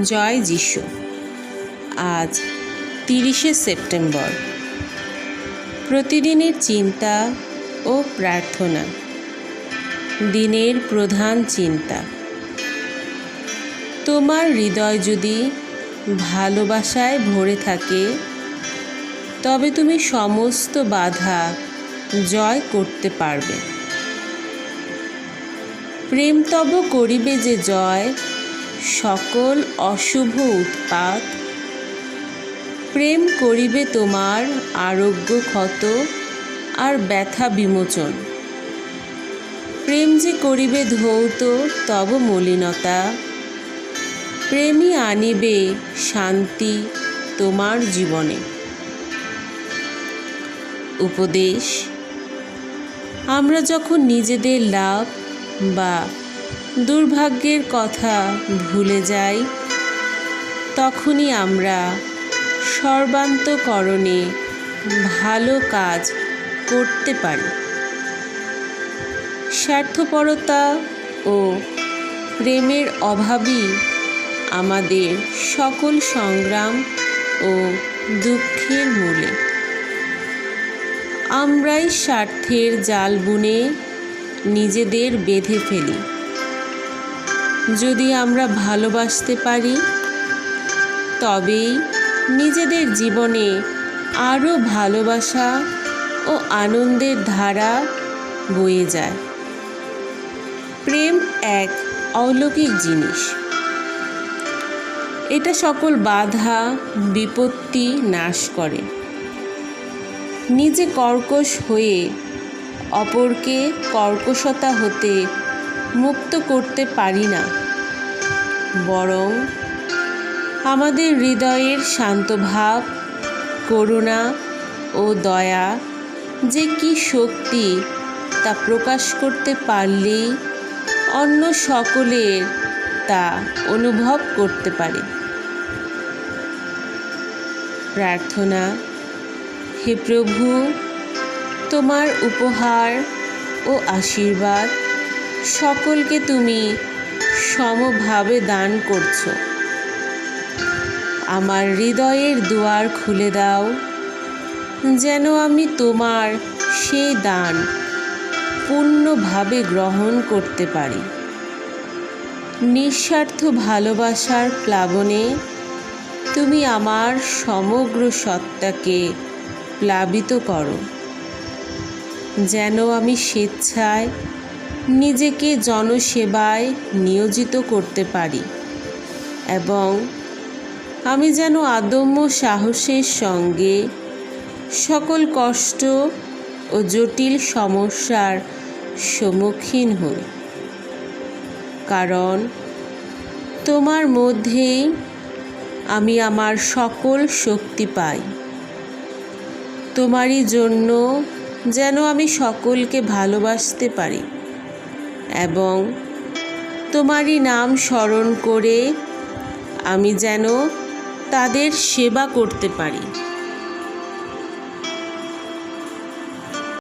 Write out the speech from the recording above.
জয় যিশু। আজ তিরিশে সেপ্টেম্বর। প্রতিদিনের চিন্তা ও প্রার্থনা। দিনের প্রধান চিন্তা। তোমার হৃদয় যদি ভালোবাসায় ভরে থাকে, তবে তুমি সমস্ত বাধা জয় করতে পারবে। প্রেম তব করিবে যে জয় সকল অশুভ উৎপাত। প্রেম করিবে তোমার আরোগ্য ক্ষত আর ব্যথা বিমোচন। প্রেম যে করিবে ধৌত, তব মলিনতা। প্রেমই আনিবে শান্তি তোমার জীবনে। উপদেশ, আমরা যখন নিজেদের লাভ বা দুর্ভাগ্যের কথা ভুলে যাই, তখনই আমরা সর্বান্তকরণে ভালো কাজ করতে পারি। স্বার্থপরতা ও প্রেমের অভাবই আমাদের সকল সংগ্রাম ও দুঃখের মূলে। আমরাই স্বার্থের জাল বুনে নিজেদের বেঁধে ফেলি। যদি আমরা ভালোবাসতে পারি, তবেই নিজেদের জীবনে আরও ভালোবাসা ও আনন্দের ধারা বয়ে যায়। প্রেম এক অলৌকিক জিনিস। এটা সকল বাধা, বিপত্তি নাশ করে। নিজে কর্কশ হয়ে অপরকে কর্কশতা হতে মুক্ত করতে পারি না। বরং আমাদের হৃদয়ের শান্ত ভাব, করুণা ও দয়া যে কি শক্তি তা প্রকাশ করতে পারলেই অন্য সকলের তা অনুভব করতে পারে। প্রার্থনা, হে প্রভু, তোমার উপহার ও আশীর্বাদ সকলকে তুমি সমভাবে দান করছ। আমার হৃদয়ের দুয়ার খুলে দাও, যেন আমি তোমার সেই দান পূর্ণভাবে গ্রহণ করতে পারি। নিঃস্বার্থ ভালোবাসার প্লাবনে তুমি আমার সমগ্র সত্তাকে প্লাবিত করো। যেন আমি স্বেচ্ছায় নিজেকে জনসেবায় নিয়োজিত করতে পারি। এবং আমি যেন আদম্য সাহসের সঙ্গে সকল কষ্ট ও জটিল সমস্যার সম্মুখীন হই। কারণ তোমার মধ্যেই আমি আমার সকল শক্তি পাই। তোমারই জন্য যেন আমি সকলকে ভালোবাসতে পারি। এবং তোমারই নাম স্মরণ করে আমি যেন তাদের সেবা করতে পারি।